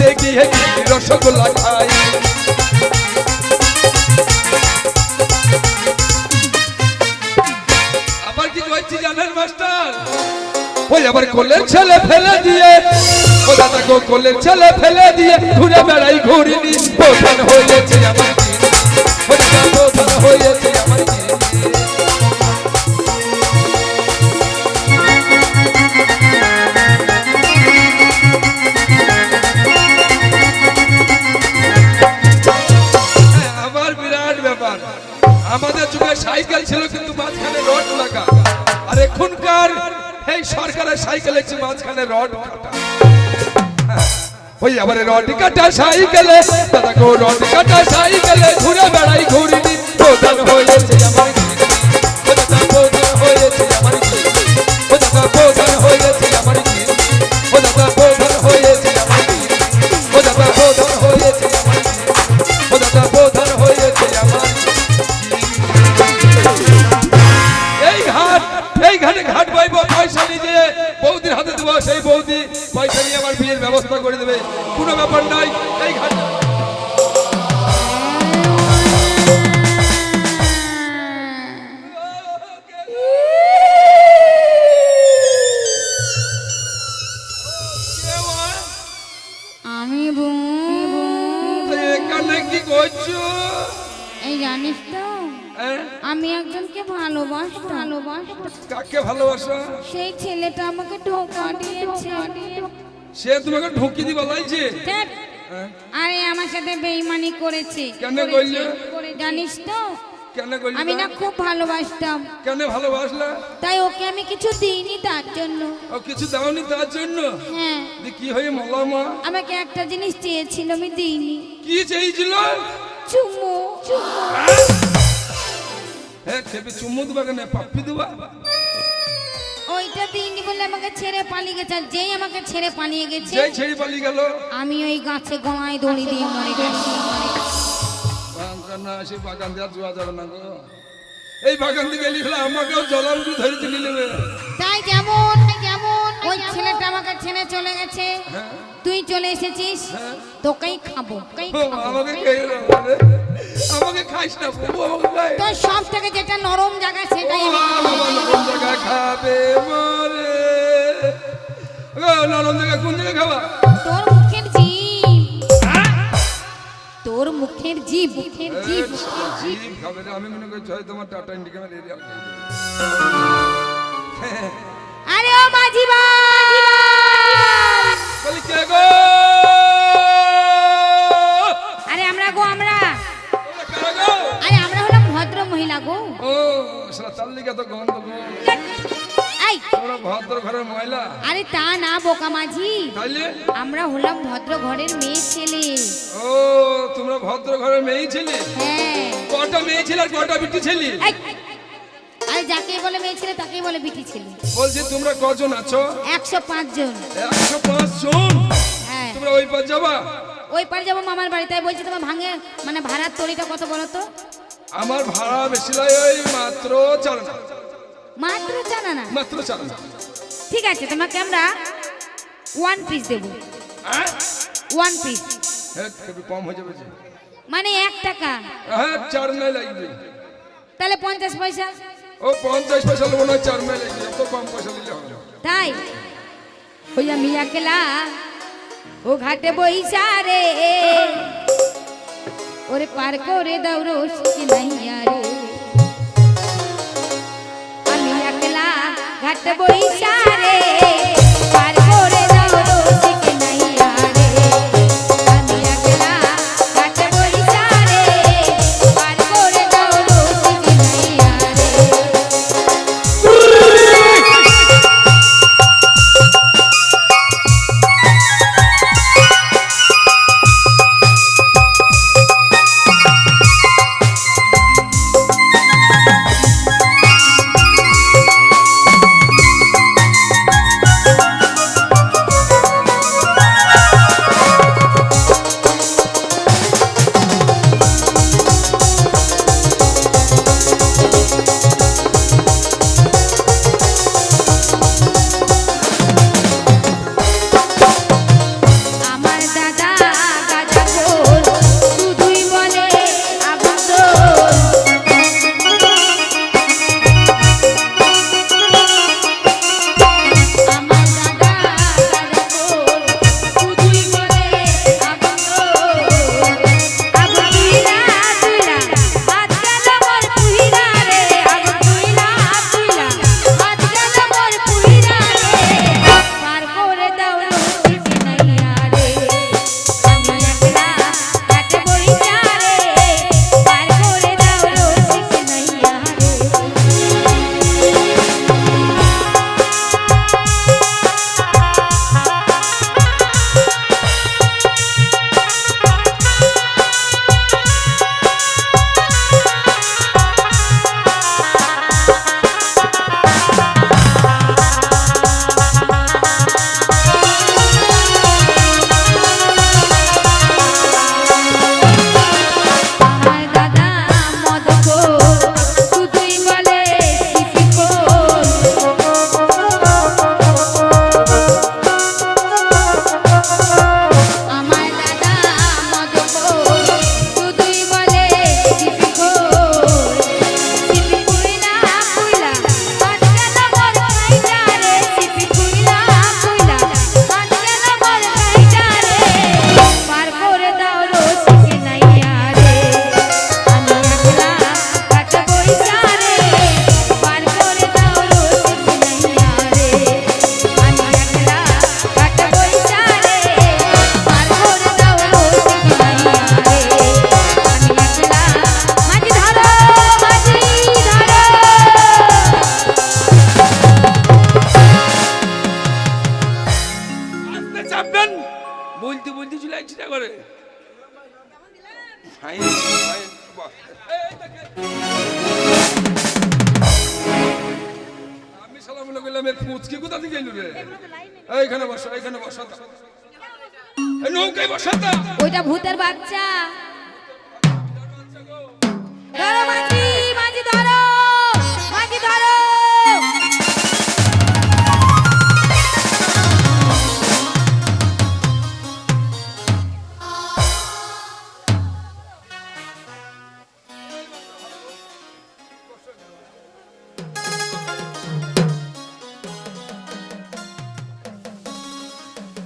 বাড়িতে গিয়ে রসগোল্লা খাই। আবার কি কইছি জানেন, মাস্টার? ওই আবার কোলের ছেলে ফেলে দিয়ে, ও দাদা গো কোলের ছেলে ফেলে দিয়ে ঘুরে বেড়াই ঘুরিনি। প্রধান হয়েছে আমার ও দাদা প্রধান এই সরকারের সাইকেল মাঝখানে রড কাটা। ওই আবার রড কাটা সাইকেলে দাদা গো রড কাটা সাইকেলে, ঘুরে বেড়াই ঘুরিনি। প্রধান হয়েছে আমার প্রধান হয়েছে আমার প্রধান হয়েছে কাকে ভালোবাসো? সেই ছেলেটা আমাকে ধোকা দিয়েছে। সে তোমাকে ঢুকি দিবা লাইছে? হ্যাঁ? আরে আমার সাথে বেইমানি করেছে। কেন করলে? জানিস তো? কেন করলি আমি না খুব ভালোবাসতাম। কেন ভালোবাসলা? তাই ওকে আমি কিছু দিইনি তার জন্য। ও কিছু দাওনি তার জন্য? হ্যাঁ। দি কি হয়ে মলামা আমাকে একটা জিনিস চেয়েছিল আমি দিইনি। কি চেয়েছিল? চুমু। চুমু হ্যাঁ চুমু দেবা কেন? পাপ্পি দেবা? বলে আমাকে ছেড়ে পালিয়ে গেছে আর যেই আমাকে ছেড়ে পালিয়ে গেছে যেই ছেড়ে পালিয়ে গেল। আমি ওই গাছে গলায় দড়ি দিয়ে মরে গেছি। বাগান না সে বাগান দেওয়া যাওয়া যাবে না গো। এই বাগান থেকে আমাকেও ধরে তুলে নেবে। তাই যেমন যেমন ওই ছেলেটা আমাকে ছেড়ে চলে গেছে। হ্যাঁ। তুই চলে এসেছিস? হ্যাঁ। তোকেই খাব আমাকে। আমাকে খাইস না আমাকে তোর সব থেকে যেটা নরম জায়গা সেটাই কোন জায়গায় খাবে মরে ও, নরম জায়গা কোন জায়গায় খাবা? তোর মুখের জিভ তোর মুখের জিভ মুখের জিভ জীব। খাবে আমি মনে করছি হয়তো তোমার টাটা ইন্ডিকেটার এরিয়া আরে ও মাঝি ভাই! বলি কে গো? আরে আমরা গো আমরা। কারা আরে আমরা হলাম ভদ্র মহিলা গো। ও সালা চাল্লিকা তো গন্ধ গো। ভদ্র ঘরের মহিলা। আরে তা না বোকা মাঝি। তাইলে? আমরা হলাম ভদ্র ঘরের মেয়ে ছেলে। ও তোমরা ভদ্র ঘরের মেয়ে ছেলে? হ্যাঁ। কটা মেয়ে ছেলে আর কটা বিটি ছেলে? আরে যাকে বলে মেয়ে ছেলে তাকেই বলে বিটি ছেলে। বলছি তোমরা কজন আছো? একশো পাঁচ জন। একশো পাঁচ জন? হ্যাঁ। তোমরা ওই পার যাবা? ওই পারে যাব মামার বাড়ি তাই বলছি তোমার ভাঙে মানে ভাড়ার তড়িটা কত বলো তো? আমার ভাড়া বেশি লাগে ওই মাত্র চার। মাত্র জানা না। মাত্র চার আনা। ঠিক আছে তোমাকে আমরা ওয়ান পিস দেবো? ওয়ান পিস কম হয়ে যাবে মানে এক টাকা। হ্যাঁ চার নাই লাগবে। তাহলে পঞ্চাশ পয়সা। ও পঞ্চাশ পয়সা নেব না চার নাই লাগবে। এত কম পয়সা দিলে হবে তাই? ওই আমি একলা ও ঘাটে বইসা রে। ওরে পার করে দাও রোজ কি নাই রে। ঘাটে বইসা চিটা করে। আমি সালাম গেলাম এর পুচকি কোথা থেকে এলো রে? এইখানে বসো এইখানে বসো নৌকায় বসো ওইটা ভূতের বাচ্চা।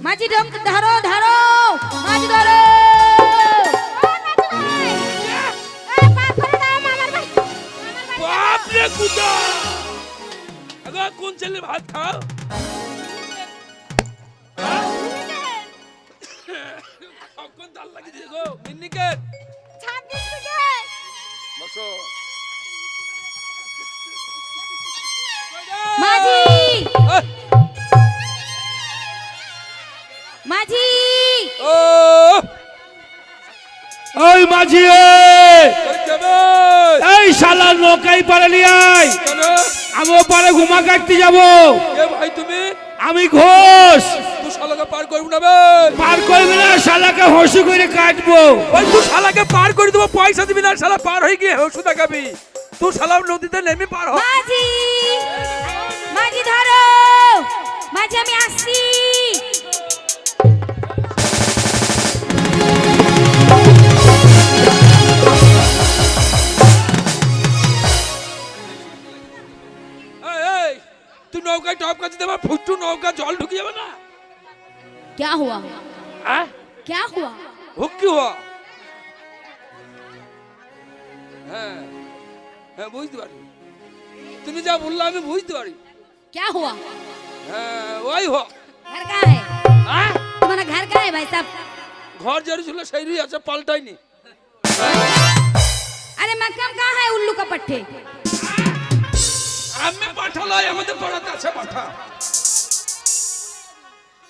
মাঝি ঢোক ধরো ধরো মাঝি ধরো। বাপরে কুদা! আগা কোন ছেলে ভাত খাও? কখন তাল লাগি গো? মিন্নিকে বসো। মাঝি! মাঝি। ও! ওই মাঝি! এই শালা নৌকাই পারে কেন আমিও পারে ঘুমা কাটতে যাব। কে ভাই তুমি? আমি ঘোষ। তুই শালাকে পার করবি না পার করবি না শালাকে হসু করে কাটবো। ওই তুই শালাকে পার করে দেবো পয়সা দিবি না শালা পার হয়ে গিয়ে ওষুধ দেখাবি। তুই শালা নদীতে নেমে পার হ। মাঝি। क्या हुआ হ্যাঁ क्या हुआ হুক কি হওয়া হ্যাঁ হ্যাঁ বুঝতে পারি তুমি যা বললে আমি বুঝতে পারি क्या हुआ হ্যাঁ ওই হ घर कहाँ है হ্যাঁ तुम्हारा घर कहाँ है भाई साहब ঘর যেরু ছিল সেই আছে পাল্টাইনি अरे मक्कम कहाँ है उल्लू का पट्टे আমি পাঠালাই আমাদের পাড়াতে আছে পাঠা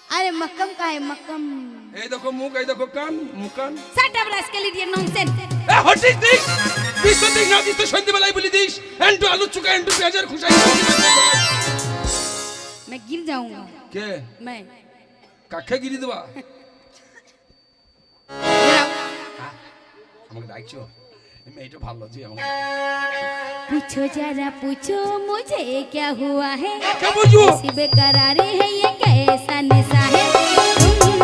अरे मक्कम कहाँ है मक्कम এই দেখো মুখ এই দেখো কান মুখ কান सट अब के लिए नॉनसेंस এ হটিস দিস দিস তো দিস না দিস তো সন্ধ্যেবেলায় বলি দিস এন্টু আলু চুকা এন্টু পেঁয়াজের খুশাই मैं गिर जाऊंगा কে मैं কাকে গিরি দেবা गिराओ। আমাকে ডাকছো এই মেয়েটা ভালো আছে আমাকে पूछो जरा पूछो मुझे क्या हुआ है क्या पूछूं? ऐसी बेकरारी है ये कैसा नशा है तुम